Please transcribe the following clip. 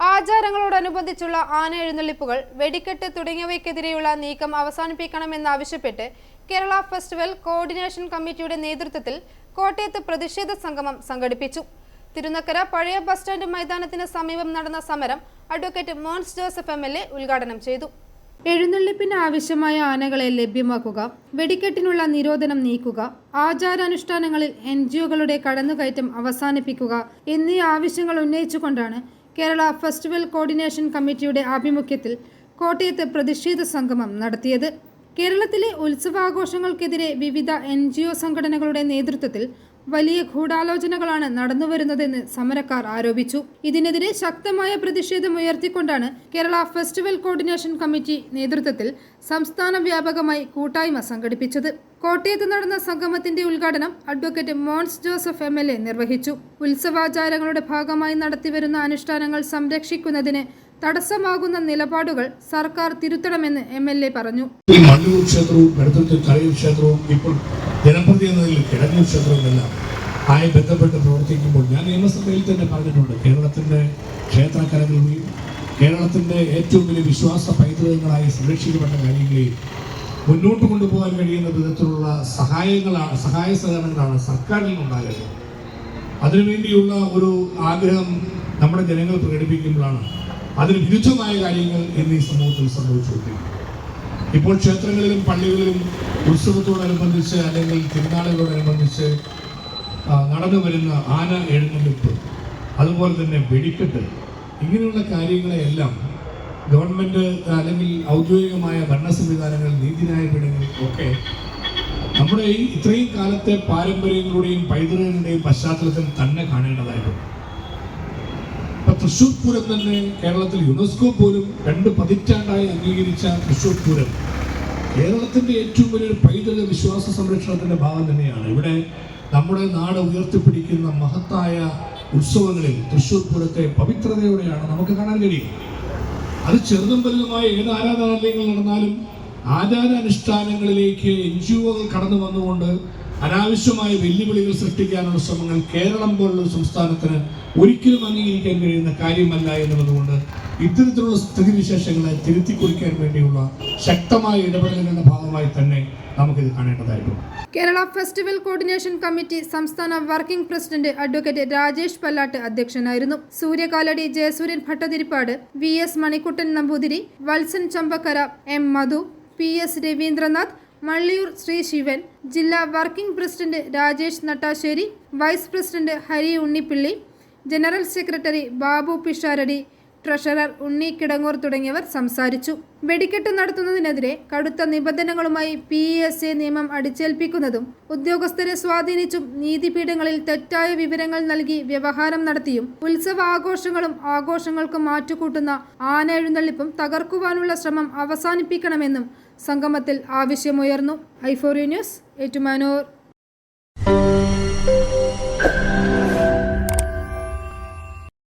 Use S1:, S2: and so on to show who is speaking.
S1: ആചാരങ്ങളോടനുബന്ധിച്ചുള്ള ആന എഴുന്നള്ളിപ്പുകൾ വെടിക്കെട്ട് തുടങ്ങിയവയ്ക്കെതിരെയുള്ള നീക്കം അവസാനിപ്പിക്കണമെന്നാവശ്യപ്പെട്ട് കേരള ഫെസ്റ്റിവൽ കോർഡിനേഷൻ കമ്മിറ്റിയുടെ നേതൃത്വത്തിൽ കോട്ടയത്ത് പ്രതിഷേധ സംഗമം സംഘടിപ്പിച്ചു. തിരുനക്കര പഴയ ബസ് സ്റ്റാൻഡ് മൈതാനത്തിന് സമീപം നടന്ന സമരം advocate Mons Joseph M L A ഉദ്ഘാടനം ചെയ്തു. എഴുന്നള്ളിപ്പിന് ആവശ്യമായ ആനകളെ ലഭ്യമാക്കുക വെടിക്കെട്ടിനുള്ള നിരോധനം നീക്കുക ആചാരാനുഷ്ഠാനങ്ങളിൽ എൻ ജി ഒകളുടെ കടന്നുകയറ്റം അവസാനിപ്പിക്കുക എന്നീ ആവശ്യങ്ങൾ ഉന്നയിച്ചുകൊണ്ടാണ് കേരള ഫെസ്റ്റിവൽ കോർഡിനേഷൻ കമ്മിറ്റിയുടെ ആഭിമുഖ്യത്തിൽ കോട്ടയത്ത് പ്രതിഷേധ സംഗമം നടത്തിയത് കേരളത്തിലെ ഉത്സവാഘോഷങ്ങൾക്കെതിരെ വിവിധ എൻ ജി ഒ സംഘടനകളുടെ നേതൃത്വത്തിൽ വലിയ ഗൂഢാലോചനകളാണ് നടന്നുവരുന്നതെന്ന് സമരക്കാർ ആരോപിച്ചു. ഇതിനെതിരെ ശക്തമായ പ്രതിഷേധം ഉയർത്തിക്കൊണ്ടാണ് കേരള ഫെസ്റ്റിവൽ കോർഡിനേഷൻ കമ്മിറ്റി നേതൃത്വത്തിൽ സംസ്ഥാന വ്യാപകമായി കൂട്ടായ്മ സംഘടിപ്പിച്ചത്. കോട്ടയത്ത് നടന്ന സംഗമത്തിന്റെ ഉദ്ഘാടനം അഡ്വക്കേറ്റ് മോൺസ് ജോസഫ് എം നിർവഹിച്ചു. ഉത്സവാചാരങ്ങളുടെ ഭാഗമായി നടത്തിവരുന്ന അനുഷ്ഠാനങ്ങൾ സംരക്ഷിക്കുന്നതിന് തടസ്സമാകുന്ന നിലപാടുകൾ സർക്കാർ തിരുത്തണമെന്ന് എം എൽ എ പറഞ്ഞു.
S2: ഈ മണ്ണൂർ ക്ഷേത്രവും വെളുത്തൂർ തലയൂർ ക്ഷേത്രവും ഇപ്പോൾ ജനപ്രതി കിടങ്ങൂർ ക്ഷേത്രവുമെല്ലാം ആയി ബന്ധപ്പെട്ട് പ്രവർത്തിക്കുമ്പോൾ ഞാൻ നിയമസഭയിൽ തന്നെ പറഞ്ഞിട്ടുണ്ട് കേരളത്തിന്റെ ക്ഷേത്രകലകളെയും കേരളത്തിന്റെ ഏറ്റവും വലിയ വിശ്വാസ പൈതൃകങ്ങളായി സംരക്ഷിക്കപ്പെട്ട കാര്യങ്ങളെയും മുന്നോട്ട് കൊണ്ടുപോകാൻ കഴിയുന്ന വിധത്തിലുള്ള സഹായങ്ങളാണ് സഹായ സഹകരണങ്ങളാണ് സർക്കാരിൽ നിന്നുണ്ടാകുന്നത് അതിനുവേണ്ടിയുള്ള ഒരു ആഗ്രഹം നമ്മുടെ ജനങ്ങൾ പ്രകടിപ്പിക്കുമ്പോഴാണ് അതിന് വിരുദ്ധമായ കാര്യങ്ങൾ ഇന്ന് ഈ സമൂഹത്തിൽ സംഭവിച്ചു ഇപ്പോൾ ക്ഷേത്രങ്ങളിലും പള്ളികളിലും ഉത്സവത്തോടനുബന്ധിച്ച് അല്ലെങ്കിൽ തിരുനാളുകളോടനുബന്ധിച്ച് നടന്നു വരുന്ന ആന എഴുന്നള്ളിപ്പ് അതുപോലെ തന്നെ വെടിക്കെട്ട് ഇങ്ങനെയുള്ള കാര്യങ്ങളെയെല്ലാം ഗവൺമെന്റ് അല്ലെങ്കിൽ ഔദ്യോഗികമായ ഭരണ സംവിധാനങ്ങൾ നീതിന്യായ പീഠങ്ങളിൽ ഒക്കെ നമ്മുടെ ഈ ഇത്രയും കാലത്തെ പാരമ്പര്യങ്ങളുടെയും പൈതൃകങ്ങളുടെയും പശ്ചാത്തലത്തിൽ തന്നെ കാണേണ്ടതായിട്ടുണ്ട്. തൃശ്ശൂർ പൂരം തന്നെ കേരളത്തിൽ യുനെസ്കോ പോലും രണ്ട് പതിറ്റാണ്ടായി അംഗീകരിച്ച തൃശൂർ പൂരം. കേരളത്തിന്റെ ഏറ്റവും വലിയൊരു പൈതൃക വിശ്വാസ സംരക്ഷണത്തിന്റെ ഭാഗം തന്നെയാണ്. ഇവിടെ നമ്മുടെ നാട് ഉയർത്തിപ്പിടിക്കുന്ന മഹത്തായ ഉത്സവങ്ങളിൽ തൃശ്ശൂർ പൂരത്തെ പവിത്രതയോടെയാണ് നമുക്ക് കാണാൻ കഴിയും അത് ചെറുതും വലുതുമായ ഏത് ആരാധനാലയങ്ങൾ നടന്നാലും ആചാരാനുഷ്ഠാനങ്ങളിലേക്ക് എൻ ജി ഒകൾ കടന്നു വന്നുകൊണ്ട് അനാവശ്യമായ വെല്ലുവിളികൾ സൃഷ്ടിക്കാനുള്ള ശ്രമങ്ങൾ കേരളം പോലുള്ള സംസ്ഥാനത്തിന് ഒരിക്കലും അംഗീകരിക്കാൻ കഴിയുന്ന കാര്യമല്ല എന്നുള്ളതുകൊണ്ട് ഇത്തരത്തിലുള്ള സ്ഥിതിവിശേഷങ്ങളെ തിരുത്തി കുറിക്കാൻ വേണ്ടിയുള്ള ശക്തമായ ഇടപെടലുകളുടെ ഭാഗമായി തന്നെ നമുക്കിത് കാണേണ്ടതായിട്ടുണ്ട്.
S1: കേരള ഫെസ്റ്റിവൽ കോർഡിനേഷൻ കമ്മിറ്റി സംസ്ഥാന working president advocate Rajesh Pallatt അധ്യക്ഷനായിരുന്നു. Suryakaladi Jayasuryan Bhattathiripad V S Manikuttan Namboothiri Valsan Chambakkara M Madhu P S Ravindranath Malliyoor Sri Shivan ജില്ലാ working president Rajesh Nattassery vice president Hari Unnipilli general secretary Babu Pisharody treasurer Unni Kidangoor തുടങ്ങിയവർ സംസാരിച്ചു. വെടിക്കെട്ട് നടത്തുന്നതിനെതിരെ കടുത്ത നിബന്ധനകളുമായി P S A നിയമം അടിച്ചേൽപ്പിക്കുന്നതും ഉദ്യോഗസ്ഥരെ സ്വാധീനിച്ചും നീതിപീഠങ്ങളിൽ തെറ്റായ വിവരങ്ങൾ നൽകി വ്യവഹാരം നടത്തിയും ഉത്സവ ആഘോഷങ്ങളും ആഘോഷങ്ങൾക്കും മാറ്റുകൂട്ടുന്ന ആന എഴുന്നള്ളിപ്പും തകർക്കുവാനുള്ള ശ്രമം അവസാനിപ്പിക്കണമെന്നും സംഗമത്തിൽ ആവശ്യമുയർന്നു. ഐഫോറി ന്യൂസ് ഏറ്റുമാനൂർ.